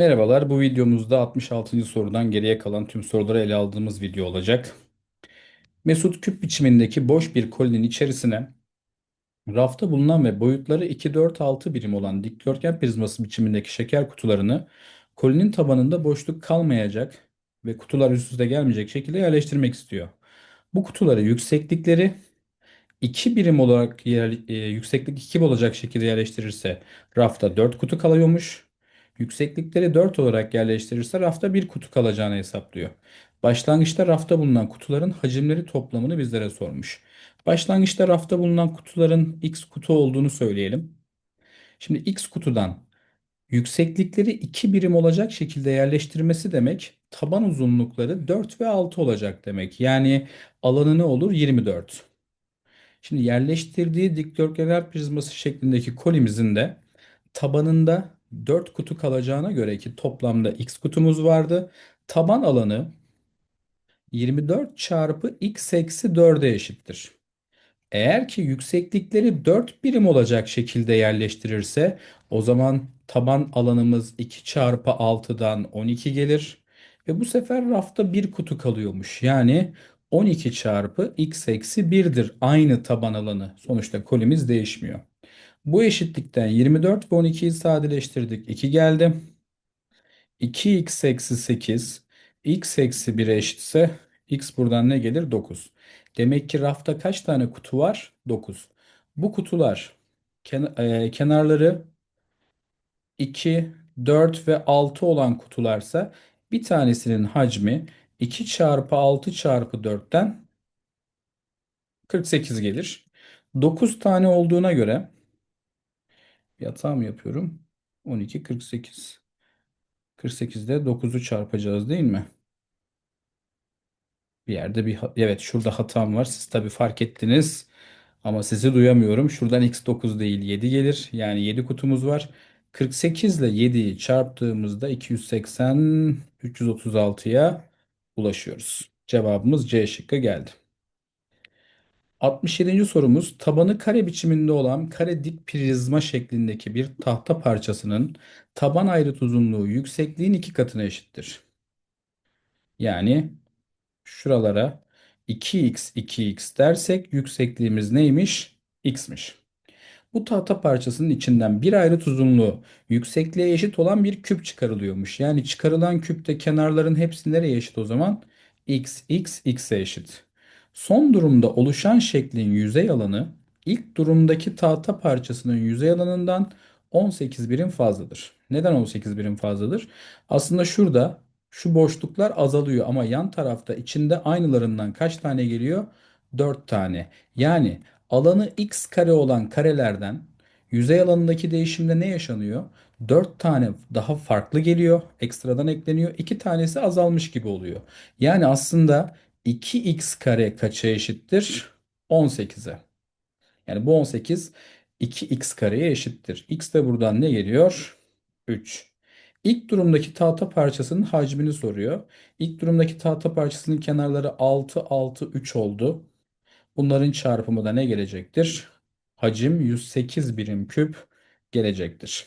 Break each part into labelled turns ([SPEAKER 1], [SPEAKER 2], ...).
[SPEAKER 1] Merhabalar, bu videomuzda 66. sorudan geriye kalan tüm soruları ele aldığımız video olacak. Mesut küp biçimindeki boş bir kolinin içerisine rafta bulunan ve boyutları 2, 4, 6 birim olan dikdörtgen prizması biçimindeki şeker kutularını kolinin tabanında boşluk kalmayacak ve kutular üst üste gelmeyecek şekilde yerleştirmek istiyor. Bu kutuları yükseklikleri 2 birim olarak yer, e, yükseklik 2 olacak şekilde yerleştirirse rafta 4 kutu kalıyormuş. Yükseklikleri 4 olarak yerleştirirse rafta bir kutu kalacağını hesaplıyor. Başlangıçta rafta bulunan kutuların hacimleri toplamını bizlere sormuş. Başlangıçta rafta bulunan kutuların x kutu olduğunu söyleyelim. Şimdi x kutudan yükseklikleri 2 birim olacak şekilde yerleştirmesi demek taban uzunlukları 4 ve 6 olacak demek. Yani alanı ne olur? 24. Şimdi yerleştirdiği dikdörtgenler prizması şeklindeki kolimizin de tabanında 4 kutu kalacağına göre ki toplamda x kutumuz vardı. Taban alanı 24 çarpı x eksi 4'e eşittir. Eğer ki yükseklikleri 4 birim olacak şekilde yerleştirirse o zaman taban alanımız 2 çarpı 6'dan 12 gelir. Ve bu sefer rafta bir kutu kalıyormuş. Yani 12 çarpı x eksi 1'dir aynı taban alanı. Sonuçta kolimiz değişmiyor. Bu eşitlikten 24 ve 12'yi sadeleştirdik. 2 geldi. 2x eksi 8 x eksi 1'e eşitse x buradan ne gelir? 9. Demek ki rafta kaç tane kutu var? 9. Bu kutular e, kenarları 2, 4 ve 6 olan kutularsa bir tanesinin hacmi 2 çarpı 6 çarpı 4'ten 48 gelir. 9 tane olduğuna göre bir hata mı yapıyorum? 12, 48. 48'de 9'u çarpacağız değil mi? Bir yerde bir evet şurada hatam var. Siz tabii fark ettiniz ama sizi duyamıyorum. Şuradan x 9 değil 7 gelir. Yani 7 kutumuz var. 48 ile 7'yi çarptığımızda 280 336'ya ulaşıyoruz. Cevabımız C şıkkı geldi. 67. sorumuz tabanı kare biçiminde olan kare dik prizma şeklindeki bir tahta parçasının taban ayrıt uzunluğu yüksekliğin iki katına eşittir. Yani şuralara 2x 2x dersek yüksekliğimiz neymiş? x'miş. Bu tahta parçasının içinden bir ayrıt uzunluğu yüksekliğe eşit olan bir küp çıkarılıyormuş. Yani çıkarılan küpte kenarların hepsi nereye eşit o zaman? x, x, x'e eşit. Son durumda oluşan şeklin yüzey alanı ilk durumdaki tahta parçasının yüzey alanından 18 birim fazladır. Neden 18 birim fazladır? Aslında şurada şu boşluklar azalıyor ama yan tarafta içinde aynılarından kaç tane geliyor? 4 tane. Yani alanı x kare olan karelerden yüzey alanındaki değişimde ne yaşanıyor? 4 tane daha farklı geliyor. Ekstradan ekleniyor. 2 tanesi azalmış gibi oluyor. Yani aslında 2x kare kaça eşittir? 18'e. Yani bu 18 2x kareye eşittir. X de buradan ne geliyor? 3. İlk durumdaki tahta parçasının hacmini soruyor. İlk durumdaki tahta parçasının kenarları 6, 6, 3 oldu. Bunların çarpımı da ne gelecektir? Hacim 108 birim küp gelecektir.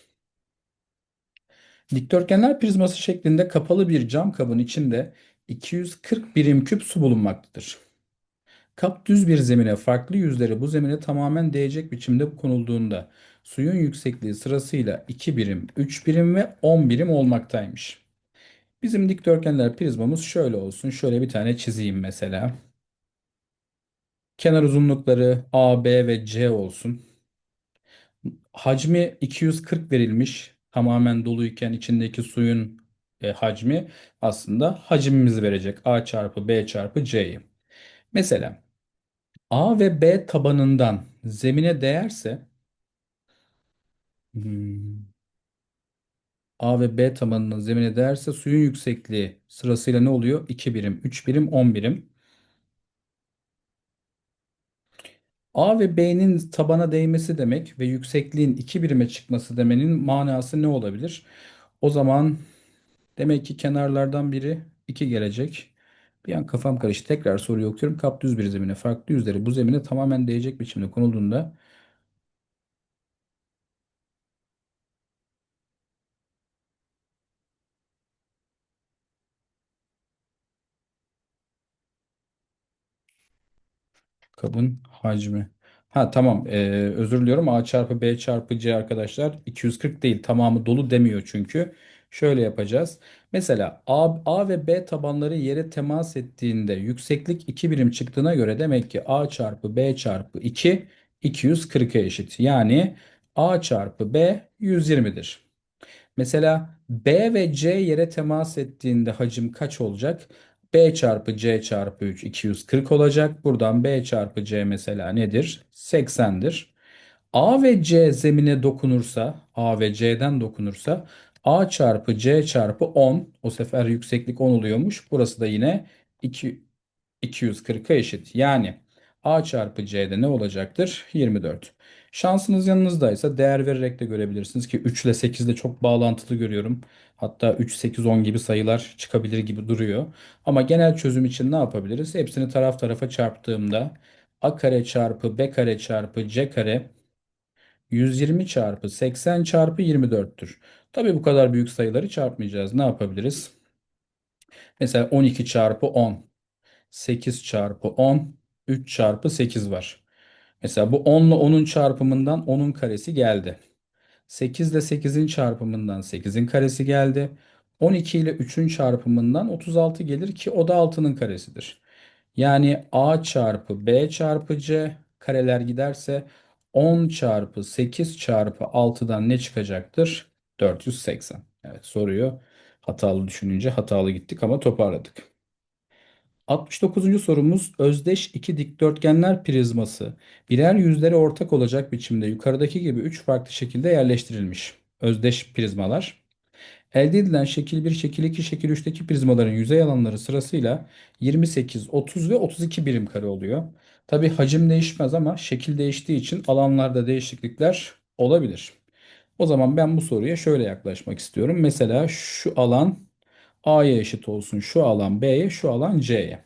[SPEAKER 1] Dikdörtgenler prizması şeklinde kapalı bir cam kabın içinde 240 birim küp su bulunmaktadır. Kap düz bir zemine farklı yüzleri bu zemine tamamen değecek biçimde konulduğunda suyun yüksekliği sırasıyla 2 birim, 3 birim ve 10 birim olmaktaymış. Bizim dikdörtgenler prizmamız şöyle olsun. Şöyle bir tane çizeyim mesela. Kenar uzunlukları A, B ve C olsun. Hacmi 240 verilmiş. Tamamen doluyken içindeki suyun e, hacmi aslında hacmimizi verecek. A çarpı B çarpı C'yi. Mesela A ve B tabanından zemine değerse hmm, A ve B tabanından zemine değerse suyun yüksekliği sırasıyla ne oluyor? 2 birim, 3 birim, 10 birim. A ve B'nin tabana değmesi demek ve yüksekliğin 2 birime çıkması demenin manası ne olabilir? O zaman Demek ki kenarlardan biri 2 gelecek. Bir an kafam karıştı. Tekrar soruyu okuyorum. Kap düz bir zemine farklı yüzleri bu zemine tamamen değecek biçimde konulduğunda kabın hacmi. Ha tamam ee, özür diliyorum A çarpı B çarpı C arkadaşlar 240 değil tamamı dolu demiyor çünkü. Şöyle yapacağız. Mesela A, A ve B tabanları yere temas ettiğinde yükseklik 2 birim çıktığına göre demek ki A çarpı B çarpı 2 240'a eşit. Yani A çarpı B 120'dir. Mesela B ve C yere temas ettiğinde hacim kaç olacak? B çarpı C çarpı 3 240 olacak. Buradan B çarpı C mesela nedir? 80'dir. A ve C zemine dokunursa, A ve C'den dokunursa A çarpı C çarpı 10. O sefer yükseklik 10 oluyormuş. Burası da yine 2, 240'a eşit. Yani A çarpı C'de ne olacaktır? 24. Şansınız yanınızdaysa değer vererek de görebilirsiniz ki 3 ile 8 de çok bağlantılı görüyorum. Hatta 3, 8, 10 gibi sayılar çıkabilir gibi duruyor. Ama genel çözüm için ne yapabiliriz? Hepsini taraf tarafa çarptığımda A kare çarpı B kare çarpı C kare 120 çarpı 80 çarpı 24'tür. Tabii bu kadar büyük sayıları çarpmayacağız. Ne yapabiliriz? Mesela 12 çarpı 10. 8 çarpı 10, 3 çarpı 8 var. Mesela bu 10 ile 10'un çarpımından 10'un karesi geldi. 8 ile 8'in çarpımından 8'in karesi geldi. 12 ile 3'ün çarpımından 36 gelir ki o da 6'nın karesidir. Yani A çarpı B çarpı C kareler giderse 10 çarpı 8 çarpı 6'dan ne çıkacaktır? 480. Evet soruyu hatalı düşününce hatalı gittik ama toparladık. 69. sorumuz özdeş iki dikdörtgenler prizması birer yüzleri ortak olacak biçimde yukarıdaki gibi 3 farklı şekilde yerleştirilmiş. Özdeş prizmalar. Elde edilen şekil 1, şekil 2, şekil 3'teki prizmaların yüzey alanları sırasıyla 28, 30 ve 32 birim kare oluyor. Tabi hacim değişmez ama şekil değiştiği için alanlarda değişiklikler olabilir. O zaman ben bu soruya şöyle yaklaşmak istiyorum. Mesela şu alan A'ya eşit olsun, şu alan B'ye, şu alan C'ye.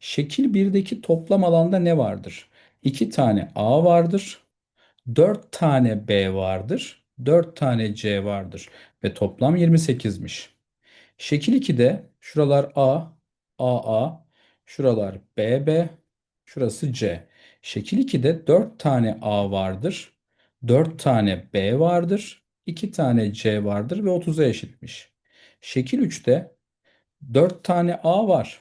[SPEAKER 1] Şekil 1'deki toplam alanda ne vardır? 2 tane A vardır. 4 tane B vardır. 4 tane C vardır. Ve toplam 28'miş. Şekil 2'de şuralar A, AA, şuralar BB, şurası C. Şekil 2'de 4 tane A vardır. 4 tane B vardır. 2 tane C vardır ve 30'a eşitmiş. Şekil 3'te 4 tane A var.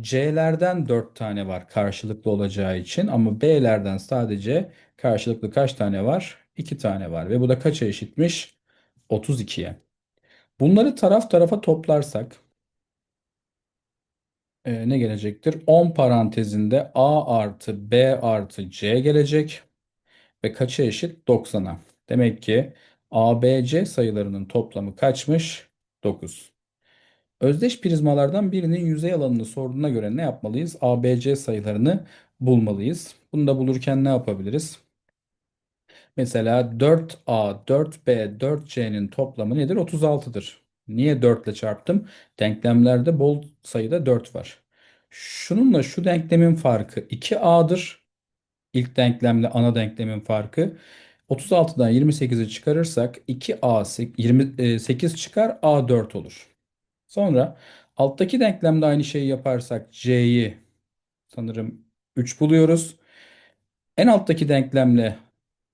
[SPEAKER 1] C'lerden 4 tane var karşılıklı olacağı için ama B'lerden sadece karşılıklı kaç tane var? 2 tane var ve bu da kaça eşitmiş? 32'ye. Bunları taraf tarafa toplarsak e, ne gelecektir? 10 parantezinde A artı B artı C gelecek ve kaça eşit? 90'a. Demek ki A, B, C sayılarının toplamı kaçmış? 9. Özdeş prizmalardan birinin yüzey alanını sorduğuna göre ne yapmalıyız? A, B, C sayılarını bulmalıyız. Bunu da bulurken ne yapabiliriz? Mesela 4A, 4B, 4C'nin toplamı nedir? 36'dır. Niye 4 ile çarptım? Denklemlerde bol sayıda 4 var. Şununla şu denklemin farkı 2A'dır. İlk denklemle ana denklemin farkı. 36'dan 28'i çıkarırsak 2A 28 çıkar A 4 olur. Sonra alttaki denklemde aynı şeyi yaparsak C'yi sanırım 3 buluyoruz. En alttaki denklemle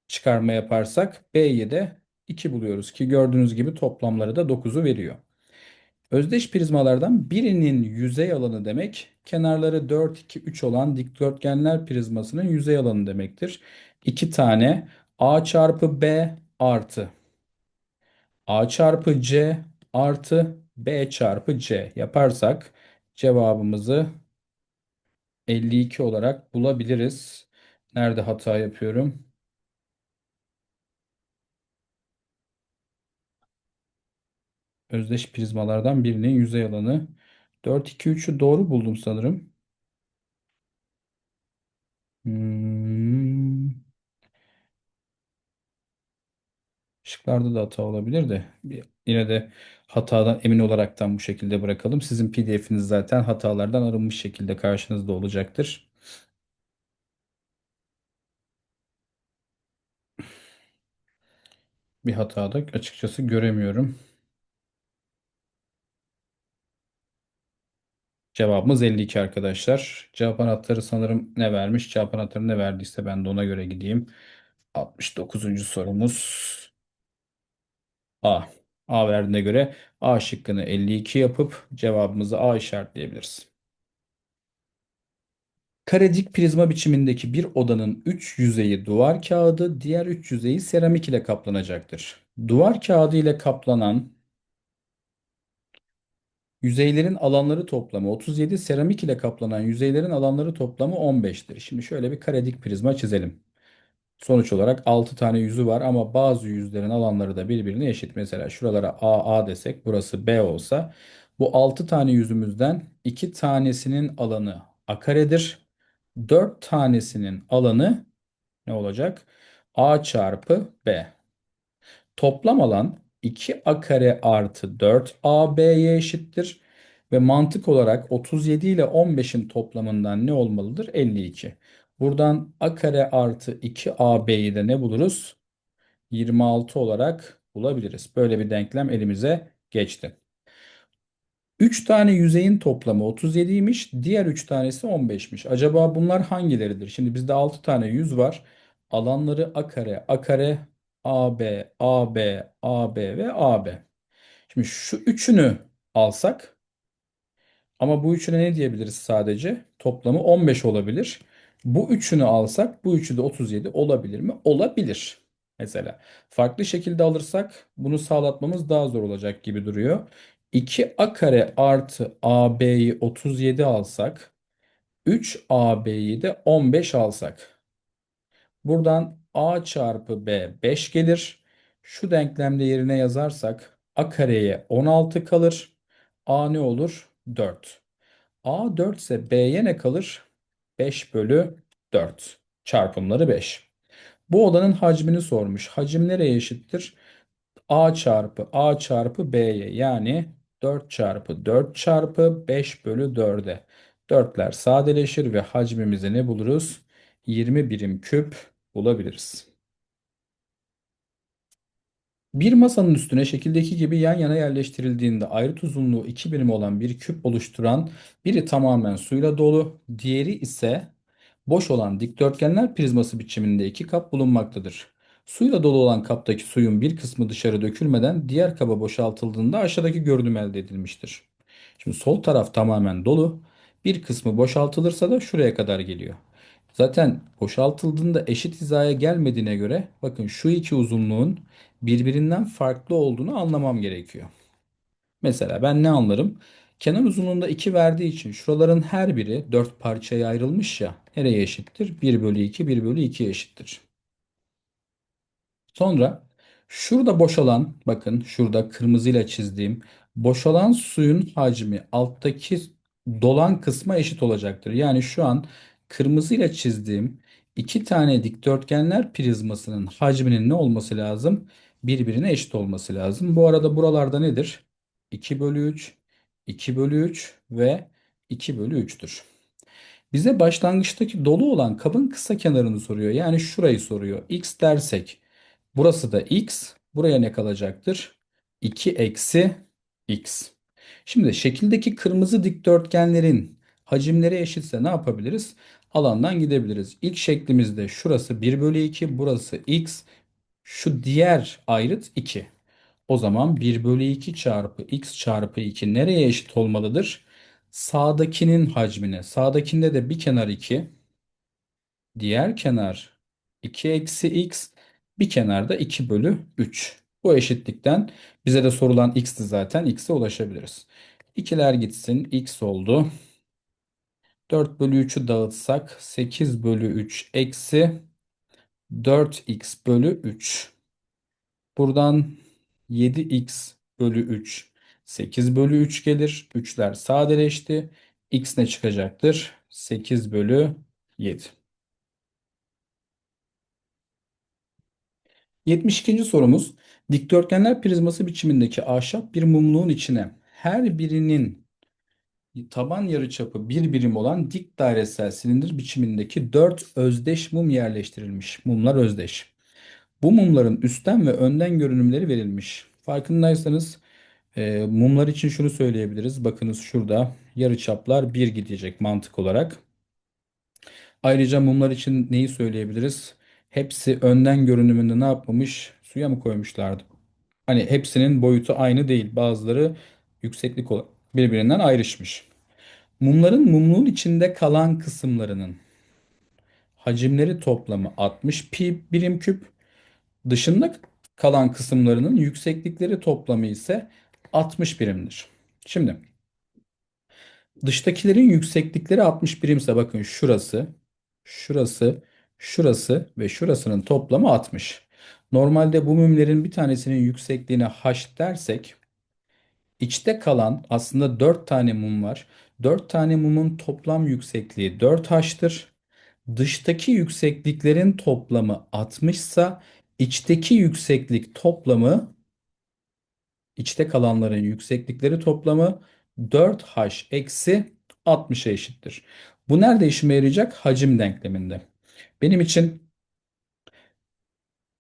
[SPEAKER 1] çıkarma yaparsak B'yi de 2 buluyoruz ki gördüğünüz gibi toplamları da 9'u veriyor. Özdeş prizmalardan birinin yüzey alanı demek kenarları 4, 2, 3 olan dikdörtgenler prizmasının yüzey alanı demektir. 2 tane A çarpı B artı A çarpı C artı B çarpı C yaparsak cevabımızı 52 olarak bulabiliriz. Nerede hata yapıyorum? Özdeş prizmalardan birinin yüzey alanı 4, 2, 3'ü doğru buldum sanırım. Hmm. Şıklarda da hata olabilir de yine de hatadan emin olaraktan bu şekilde bırakalım. Sizin PDF'iniz zaten hatalardan arınmış şekilde karşınızda olacaktır. Bir hata da açıkçası göremiyorum. Cevabımız 52 arkadaşlar. Cevap anahtarı sanırım ne vermiş? Cevap anahtarı ne verdiyse ben de ona göre gideyim. 69. sorumuz A. A verdiğine göre A şıkkını 52 yapıp cevabımızı A işaretleyebiliriz. Karedik prizma biçimindeki bir odanın 3 yüzeyi duvar kağıdı, diğer 3 yüzeyi seramik ile kaplanacaktır. Duvar kağıdı ile kaplanan yüzeylerin alanları toplamı 37, seramik ile kaplanan yüzeylerin alanları toplamı 15'tir. Şimdi şöyle bir karedik prizma çizelim. Sonuç olarak 6 tane yüzü var ama bazı yüzlerin alanları da birbirine eşit. Mesela şuralara A A desek burası B olsa bu 6 tane yüzümüzden 2 tanesinin alanı A karedir. 4 tanesinin alanı ne olacak? A çarpı B. Toplam alan 2A kare artı 4AB'ye eşittir. Ve mantık olarak 37 ile 15'in toplamından ne olmalıdır? 52. Buradan A kare artı 2AB'yi de ne buluruz? 26 olarak bulabiliriz. Böyle bir denklem elimize geçti. 3 tane yüzeyin toplamı 37'ymiş. Diğer 3 tanesi 15'miş. Acaba bunlar hangileridir? Şimdi bizde 6 tane yüz var. Alanları a kare, a kare, AB, AB, AB ve AB. Şimdi şu üçünü alsak ama bu üçüne ne diyebiliriz sadece? Toplamı 15 olabilir. Bu üçünü alsak bu üçü de 37 olabilir mi? Olabilir. Mesela farklı şekilde alırsak bunu sağlatmamız daha zor olacak gibi duruyor. 2a kare artı ab'yi 37 alsak 3ab'yi de 15 alsak. Buradan a çarpı b 5 gelir. Şu denklemde yerine yazarsak a kareye 16 kalır. a ne olur? 4. a 4 ise b'ye ne kalır? 5 bölü 4. Çarpımları 5. Bu odanın hacmini sormuş. Hacim nereye eşittir? A çarpı A çarpı B'ye yani 4 çarpı 4 çarpı 5 bölü 4'e. 4'ler sadeleşir ve hacmimizi ne buluruz? 20 birim küp bulabiliriz. Bir masanın üstüne şekildeki gibi yan yana yerleştirildiğinde ayrıt uzunluğu 2 birim olan bir küp oluşturan biri tamamen suyla dolu, diğeri ise boş olan dikdörtgenler prizması biçiminde iki kap bulunmaktadır. Suyla dolu olan kaptaki suyun bir kısmı dışarı dökülmeden diğer kaba boşaltıldığında aşağıdaki görünüm elde edilmiştir. Şimdi sol taraf tamamen dolu. Bir kısmı boşaltılırsa da şuraya kadar geliyor. Zaten boşaltıldığında eşit hizaya gelmediğine göre bakın şu iki uzunluğun birbirinden farklı olduğunu anlamam gerekiyor. Mesela ben ne anlarım? Kenar uzunluğunda 2 verdiği için şuraların her biri 4 parçaya ayrılmış ya. Nereye eşittir? 1 bölü 2, 1 bölü 2'ye eşittir. Sonra şurada boşalan, bakın şurada kırmızıyla çizdiğim boşalan suyun hacmi alttaki dolan kısma eşit olacaktır. Yani şu an kırmızıyla çizdiğim iki tane dikdörtgenler prizmasının hacminin ne olması lazım? Birbirine eşit olması lazım. Bu arada buralarda nedir? 2 bölü 3, 2 bölü 3 ve 2 bölü 3'tür. Bize başlangıçtaki dolu olan kabın kısa kenarını soruyor. Yani şurayı soruyor. X dersek burası da X. Buraya ne kalacaktır? 2 eksi X. Şimdi şekildeki kırmızı dikdörtgenlerin hacimleri eşitse ne yapabiliriz? Alandan gidebiliriz. İlk şeklimizde şurası 1 bölü 2, burası X. Şu diğer ayrıt 2. O zaman 1 bölü 2 çarpı x çarpı 2 nereye eşit olmalıdır? Sağdakinin hacmine. Sağdakinde de bir kenar 2. Diğer kenar 2 eksi x. Bir kenarda 2 bölü 3. Bu eşitlikten bize de sorulan x'ti zaten. x'e ulaşabiliriz. İkiler gitsin. x oldu. 4 bölü 3'ü dağıtsak 8 bölü 3 eksi 4x bölü 3. Buradan 7x bölü 3 8 bölü 3 gelir. 3'ler sadeleşti. x ne çıkacaktır? 8 bölü 7. 72. sorumuz dikdörtgenler prizması biçimindeki ahşap bir mumluğun içine her birinin taban yarıçapı bir birim olan dik dairesel silindir biçimindeki 4 özdeş mum yerleştirilmiş. Mumlar özdeş. Bu mumların üstten ve önden görünümleri verilmiş. Farkındaysanız Ee, mumlar için şunu söyleyebiliriz. Bakınız şurada yarıçaplar bir gidecek mantık olarak. Ayrıca mumlar için neyi söyleyebiliriz? Hepsi önden görünümünde ne yapmamış? Suya mı koymuşlardı? Hani hepsinin boyutu aynı değil. Bazıları yükseklik olarak birbirinden ayrışmış. Mumların mumluğun içinde kalan kısımlarının hacimleri toplamı 60 pi birim küp. Dışında kalan kısımlarının yükseklikleri toplamı ise 60 birimdir. Şimdi dıştakilerin yükseklikleri 60 birimse bakın şurası, şurası, şurası ve şurasının toplamı 60. Normalde bu mumlerin bir tanesinin yüksekliğine h dersek içte kalan aslında 4 tane mum var. 4 tane mumun toplam yüksekliği 4h'tır. Dıştaki yüksekliklerin toplamı 60 ise içteki yükseklik toplamı içte kalanların yükseklikleri toplamı 4h eksi 60'a eşittir. Bu nerede işime yarayacak? Hacim denkleminde. Benim için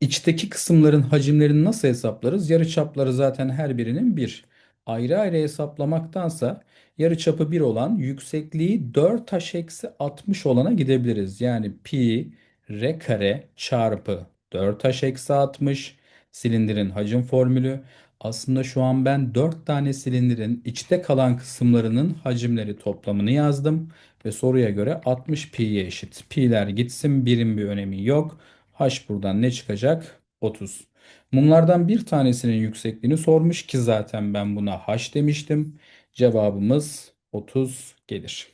[SPEAKER 1] içteki kısımların hacimlerini nasıl hesaplarız? Yarıçapları zaten her birinin 1. Ayrı ayrı hesaplamaktansa yarıçapı 1 olan yüksekliği 4h eksi 60 olana gidebiliriz. Yani pi r kare çarpı 4h eksi 60 silindirin hacim formülü. Aslında şu an ben 4 tane silindirin içte kalan kısımlarının hacimleri toplamını yazdım. Ve soruya göre 60 pi'ye eşit. Pi'ler gitsin birim bir önemi yok. H buradan ne çıkacak? 30. Mumlardan bir tanesinin yüksekliğini sormuş ki zaten ben buna H demiştim. Cevabımız 30 gelir.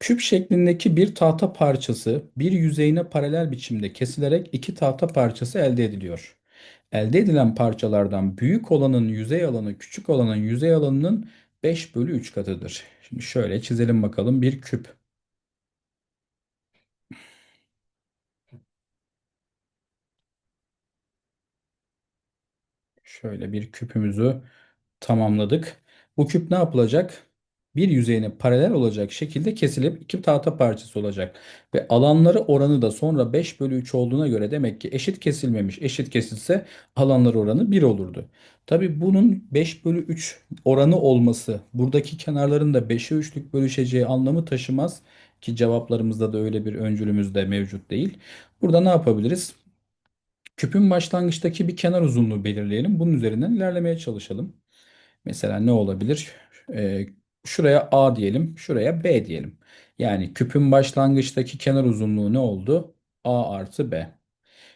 [SPEAKER 1] Küp şeklindeki bir tahta parçası bir yüzeyine paralel biçimde kesilerek iki tahta parçası elde ediliyor. Elde edilen parçalardan büyük olanın yüzey alanı küçük olanın yüzey alanının 5 bölü 3 katıdır. Şimdi şöyle çizelim bakalım bir küp. Şöyle bir küpümüzü tamamladık. Bu küp ne yapılacak? Bir yüzeyine paralel olacak şekilde kesilip iki tahta parçası olacak. Ve alanları oranı da sonra 5 bölü 3 olduğuna göre demek ki eşit kesilmemiş. Eşit kesilse alanları oranı 1 olurdu. Tabi bunun 5 bölü 3 oranı olması buradaki kenarların da 5'e 3'lük bölüşeceği anlamı taşımaz. Ki cevaplarımızda da öyle bir öncülümüz de mevcut değil. Burada ne yapabiliriz? Küpün başlangıçtaki bir kenar uzunluğu belirleyelim. Bunun üzerinden ilerlemeye çalışalım. Mesela ne olabilir? Ee, şuraya A diyelim, şuraya B diyelim. Yani küpün başlangıçtaki kenar uzunluğu ne oldu? A artı B.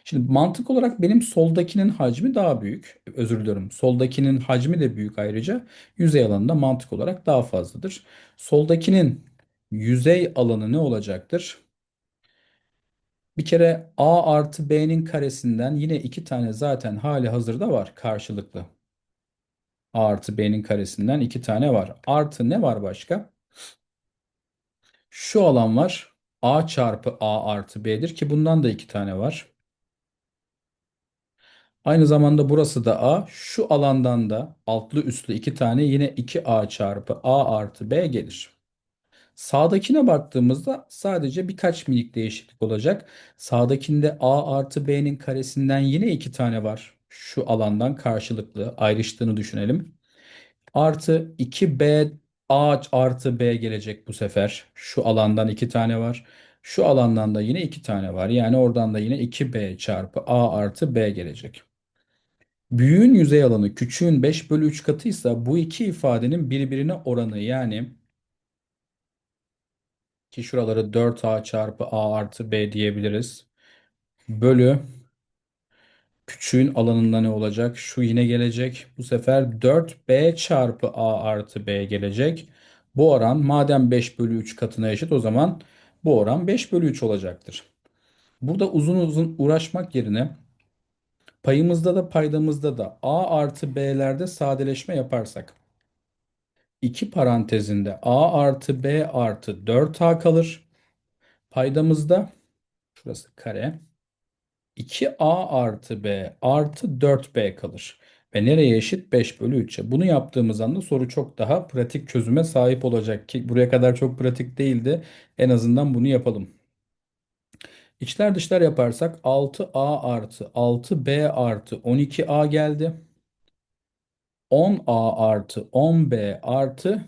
[SPEAKER 1] Şimdi mantık olarak benim soldakinin hacmi daha büyük. Özür diliyorum. Soldakinin hacmi de büyük ayrıca. Yüzey alanı da mantık olarak daha fazladır. Soldakinin yüzey alanı ne olacaktır? Bir kere A artı B'nin karesinden yine iki tane zaten hali hazırda var karşılıklı. A artı B'nin karesinden iki tane var. Artı ne var başka? Şu alan var. A çarpı A artı B'dir ki bundan da iki tane var. Aynı zamanda burası da A. Şu alandan da altlı üstlü iki tane yine 2A çarpı A artı B gelir. Sağdakine baktığımızda sadece birkaç minik değişiklik olacak. Sağdakinde A artı B'nin karesinden yine iki tane var. Şu alandan karşılıklı ayrıştığını düşünelim. Artı 2B A artı B gelecek bu sefer. Şu alandan iki tane var. Şu alandan da yine iki tane var. Yani oradan da yine 2B çarpı A artı B gelecek. Büyüğün yüzey alanı küçüğün 5 bölü 3 katıysa bu iki ifadenin birbirine oranı yani ki şuraları 4A çarpı A artı B diyebiliriz. Bölü küçüğün alanında ne olacak? Şu yine gelecek. Bu sefer 4B çarpı A artı B gelecek. Bu oran madem 5 bölü 3 katına eşit o zaman bu oran 5 bölü 3 olacaktır. Burada uzun uzun uğraşmak yerine payımızda da paydamızda da A artı B'lerde sadeleşme yaparsak 2 parantezinde A artı B artı 4A kalır. Paydamızda şurası kare 2A artı B artı 4B kalır. Ve nereye eşit? 5 bölü 3'e. Bunu yaptığımız anda soru çok daha pratik çözüme sahip olacak ki buraya kadar çok pratik değildi. En azından bunu yapalım. İçler dışlar yaparsak 6A artı 6B artı 12A geldi. 10A artı 10B artı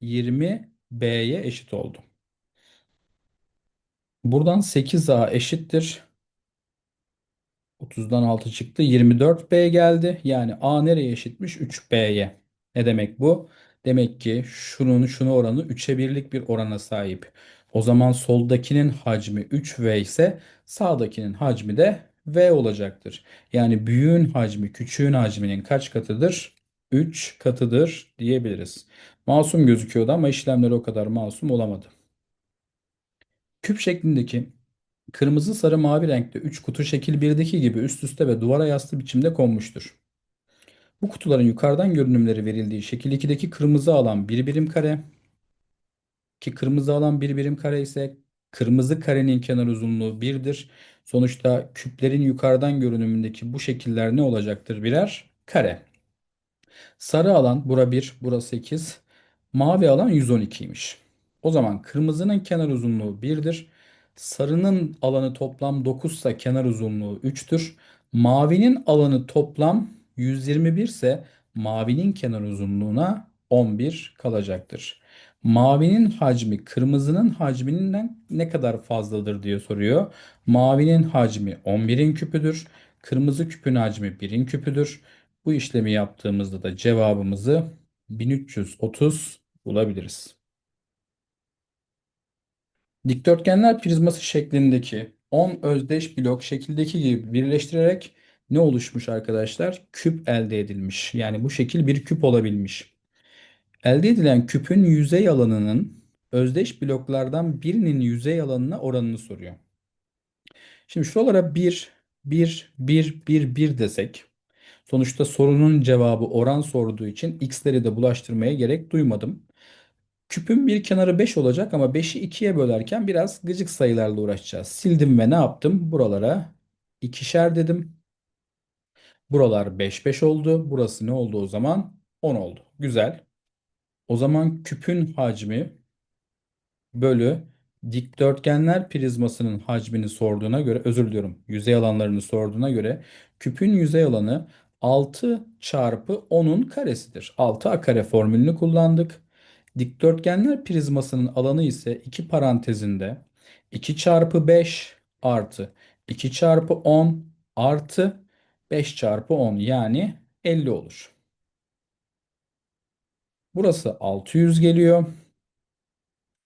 [SPEAKER 1] 20B'ye eşit oldu. Buradan 8A eşittir. 30'dan 6 çıktı. 24B geldi. Yani A nereye eşitmiş? 3B'ye. Ne demek bu? Demek ki şunun şunu oranı 3'e birlik bir orana sahip. O zaman soldakinin hacmi 3V ise sağdakinin hacmi de V olacaktır. Yani büyüğün hacmi küçüğün hacminin kaç katıdır? 3 katıdır diyebiliriz. Masum gözüküyordu ama işlemleri o kadar masum olamadı. Küp şeklindeki Kırmızı, sarı, mavi renkte 3 kutu şekil 1'deki gibi üst üste ve duvara yaslı biçimde konmuştur. Bu kutuların yukarıdan görünümleri verildiği şekil 2'deki kırmızı alan 1 birim kare ki kırmızı alan 1 birim kare ise kırmızı karenin kenar uzunluğu 1'dir. Sonuçta küplerin yukarıdan görünümündeki bu şekiller ne olacaktır? Birer kare. Sarı alan bura 1, bura 8. Mavi alan 112'ymiş. O zaman kırmızının kenar uzunluğu 1'dir. Sarının alanı toplam 9 ise kenar uzunluğu 3'tür. Mavinin alanı toplam 121 ise mavinin kenar uzunluğuna 11 kalacaktır. Mavinin hacmi kırmızının hacminden ne kadar fazladır diye soruyor. Mavinin hacmi 11'in küpüdür. Kırmızı küpün hacmi 1'in küpüdür. Bu işlemi yaptığımızda da cevabımızı 1330 bulabiliriz. Dikdörtgenler prizması şeklindeki 10 özdeş blok şekildeki gibi birleştirerek ne oluşmuş arkadaşlar? Küp elde edilmiş. Yani bu şekil bir küp olabilmiş. Elde edilen küpün yüzey alanının özdeş bloklardan birinin yüzey alanına oranını soruyor. Şimdi şuralara 1, 1, 1, 1, 1 desek Sonuçta sorunun cevabı oran sorduğu için x'leri de bulaştırmaya gerek duymadım. Küpün bir kenarı 5 olacak ama 5'i 2'ye bölerken biraz gıcık sayılarla uğraşacağız. Sildim ve ne yaptım? Buralara ikişer dedim. Buralar 5 5 oldu. Burası ne oldu o zaman? 10 oldu. Güzel. O zaman küpün hacmi bölü dikdörtgenler prizmasının hacmini sorduğuna göre özür diliyorum. Yüzey alanlarını sorduğuna göre küpün yüzey alanı 6 çarpı 10'un karesidir. 6a kare formülünü kullandık. Dikdörtgenler prizmasının alanı ise 2 parantezinde 2 çarpı 5 artı 2 çarpı 10 artı 5 çarpı 10 yani 50 olur. Burası 600 geliyor.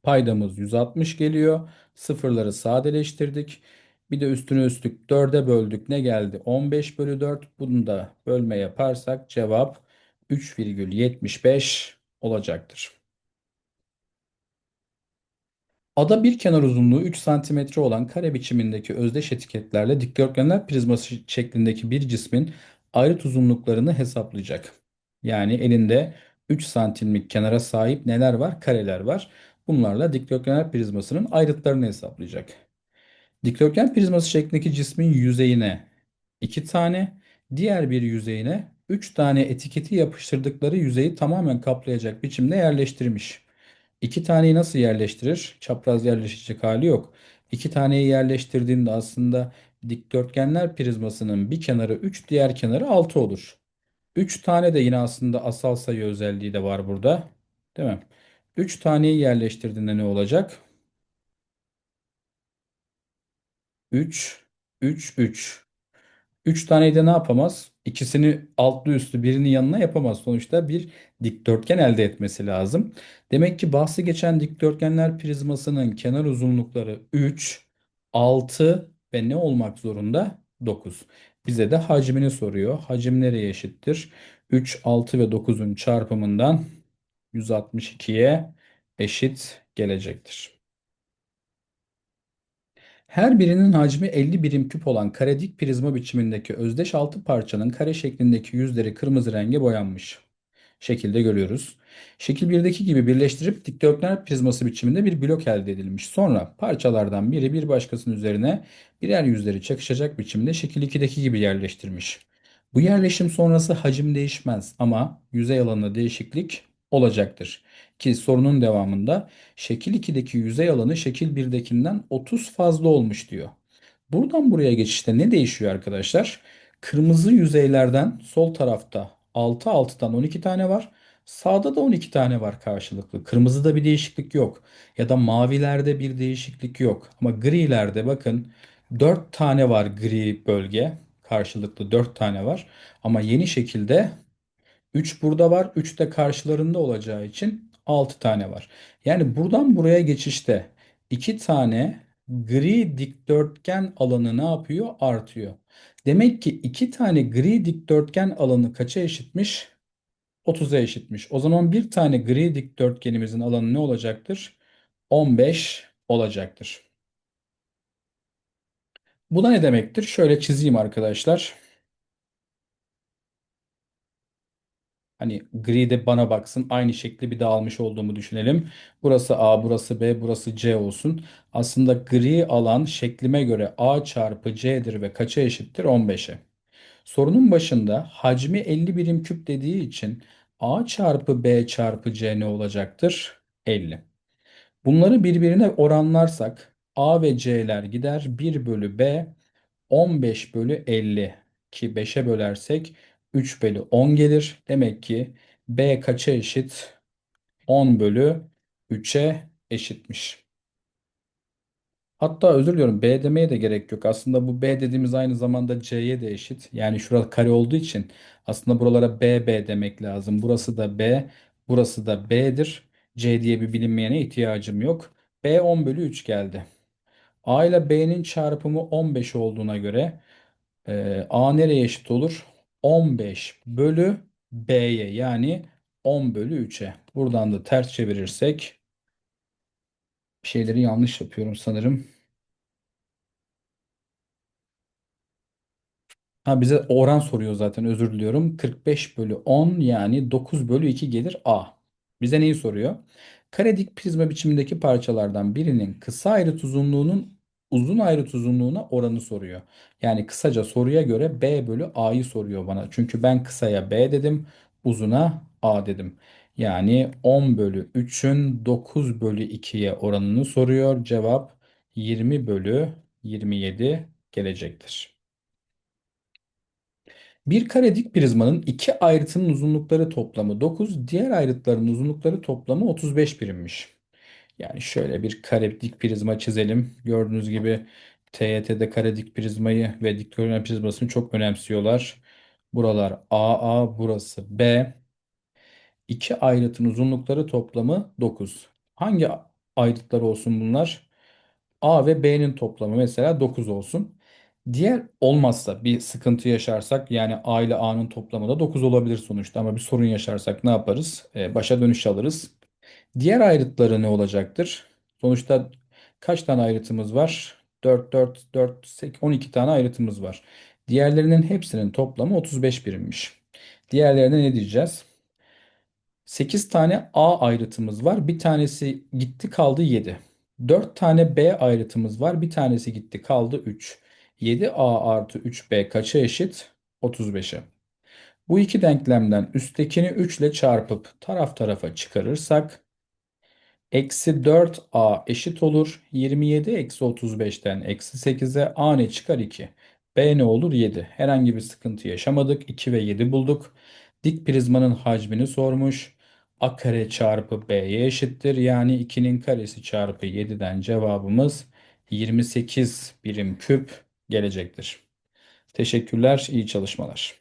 [SPEAKER 1] Paydamız 160 geliyor. Sıfırları sadeleştirdik. Bir de üstüne üstlük 4'e böldük. Ne geldi? 15 bölü 4. Bunu da bölme yaparsak cevap 3,75 olacaktır. Ada bir kenar uzunluğu 3 cm olan kare biçimindeki özdeş etiketlerle dikdörtgenler prizması şeklindeki bir cismin ayrıt uzunluklarını hesaplayacak. Yani elinde 3 santimlik kenara sahip neler var? Kareler var. Bunlarla dikdörtgenler prizmasının ayrıtlarını hesaplayacak. Dikdörtgen prizması şeklindeki cismin yüzeyine 2 tane, diğer bir yüzeyine 3 tane etiketi yapıştırdıkları yüzeyi tamamen kaplayacak biçimde yerleştirmiş. 2 taneyi nasıl yerleştirir? Çapraz yerleşecek hali yok. 2 taneyi yerleştirdiğinde aslında dikdörtgenler prizmasının bir kenarı 3, diğer kenarı 6 olur. 3 tane de yine aslında asal sayı özelliği de var burada. Değil mi? 3 taneyi yerleştirdiğinde ne olacak? 3, 3, 3. 3 taneyi de ne yapamaz? İkisini altlı üstü birinin yanına yapamaz. Sonuçta bir dikdörtgen elde etmesi lazım. Demek ki bahsi geçen dikdörtgenler prizmasının kenar uzunlukları 3, 6 ve ne olmak zorunda? 9. Bize de hacmini soruyor. Hacim nereye eşittir? 3, 6 ve 9'un çarpımından 162'ye eşit gelecektir. Her birinin hacmi 50 birim küp olan kare dik prizma biçimindeki özdeş altı parçanın kare şeklindeki yüzleri kırmızı renge boyanmış. Şekilde görüyoruz. Şekil 1'deki gibi birleştirip dikdörtgen prizması biçiminde bir blok elde edilmiş. Sonra parçalardan biri bir başkasının üzerine birer yüzleri çakışacak biçimde şekil 2'deki gibi yerleştirmiş. Bu yerleşim sonrası hacim değişmez ama yüzey alanında değişiklik olacaktır. Ki sorunun devamında şekil 2'deki yüzey alanı şekil 1'dekinden 30 fazla olmuş diyor. Buradan buraya geçişte ne değişiyor arkadaşlar? Kırmızı yüzeylerden sol tarafta Altı altıdan 12 tane var. Sağda da 12 tane var karşılıklı. Kırmızıda bir değişiklik yok. Ya da mavilerde bir değişiklik yok. Ama grilerde bakın 4 tane var gri bölge. Karşılıklı 4 tane var. Ama yeni şekilde 3 burada var. 3 de karşılarında olacağı için 6 tane var. Yani buradan buraya geçişte 2 tane gri dikdörtgen alanı ne yapıyor? Artıyor. Demek ki 2 tane gri dikdörtgen alanı kaça eşitmiş? 30'a eşitmiş. O zaman bir tane gri dikdörtgenimizin alanı ne olacaktır? 15 olacaktır. Bu da ne demektir? Şöyle çizeyim arkadaşlar. Hani gri de bana baksın. Aynı şekli bir daha almış olduğumu düşünelim. Burası A, burası B, burası C olsun. Aslında gri alan şeklime göre A çarpı C'dir ve kaça eşittir? 15'e. Sorunun başında hacmi 50 birim küp dediği için A çarpı B çarpı C ne olacaktır? 50. Bunları birbirine oranlarsak A ve C'ler gider. 1 bölü B 15 bölü 50 ki 5'e bölersek 3 bölü 10 gelir. Demek ki B kaça eşit? 10 bölü 3'e eşitmiş. Hatta özür diliyorum B demeye de gerek yok. Aslında bu B dediğimiz aynı zamanda C'ye de eşit. Yani şurada kare olduğu için aslında buralara B B demek lazım. Burası da B, burası da B'dir. C diye bir bilinmeyene ihtiyacım yok. B 10 bölü 3 geldi. A ile B'nin çarpımı 15 olduğuna göre ee, A nereye eşit olur? 15 bölü B'ye yani 10 bölü 3'e. Buradan da ters çevirirsek bir şeyleri yanlış yapıyorum sanırım. Ha bize oran soruyor zaten özür diliyorum. 45 bölü 10 yani 9 bölü 2 gelir A. Bize neyi soruyor? Kare dik prizma biçimindeki parçalardan birinin kısa ayrıt uzunluğunun uzun ayrıt uzunluğuna oranı soruyor. Yani kısaca soruya göre B bölü A'yı soruyor bana. Çünkü ben kısaya B dedim, uzuna A dedim. Yani 10 bölü 3'ün 9 bölü 2'ye oranını soruyor. Cevap 20 bölü 27 gelecektir. Bir kare dik prizmanın iki ayrıtının uzunlukları toplamı 9, diğer ayrıtların uzunlukları toplamı 35 birimmiş. Yani şöyle bir kare dik prizma çizelim. Gördüğünüz gibi TYT'de kare dik prizmayı ve dikdörtgen prizmasını çok önemsiyorlar. Buralar AA, burası B. İki ayrıtın uzunlukları toplamı 9. Hangi ayrıtlar olsun bunlar? A ve B'nin toplamı mesela 9 olsun. Diğer olmazsa bir sıkıntı yaşarsak yani A ile A'nın toplamı da 9 olabilir sonuçta ama bir sorun yaşarsak ne yaparız? Ee, başa dönüş alırız. Diğer ayrıtları ne olacaktır? Sonuçta kaç tane ayrıtımız var? 4, 4, 4, 8, 12 tane ayrıtımız var. Diğerlerinin hepsinin toplamı 35 birimmiş. Diğerlerine ne diyeceğiz? 8 tane A ayrıtımız var. Bir tanesi gitti kaldı 7. 4 tane B ayrıtımız var. Bir tanesi gitti kaldı 3. 7A artı 3B kaça eşit? 35'e. Bu iki denklemden üsttekini 3 ile çarpıp taraf tarafa çıkarırsak eksi 4A eşit olur. 27 eksi 35'ten eksi 8'e A ne çıkar 2. B ne olur 7. Herhangi bir sıkıntı yaşamadık. 2 ve 7 bulduk. Dik prizmanın hacmini sormuş. A kare çarpı B'ye eşittir. Yani 2'nin karesi çarpı 7'den cevabımız 28 birim küp gelecektir. Teşekkürler, iyi çalışmalar.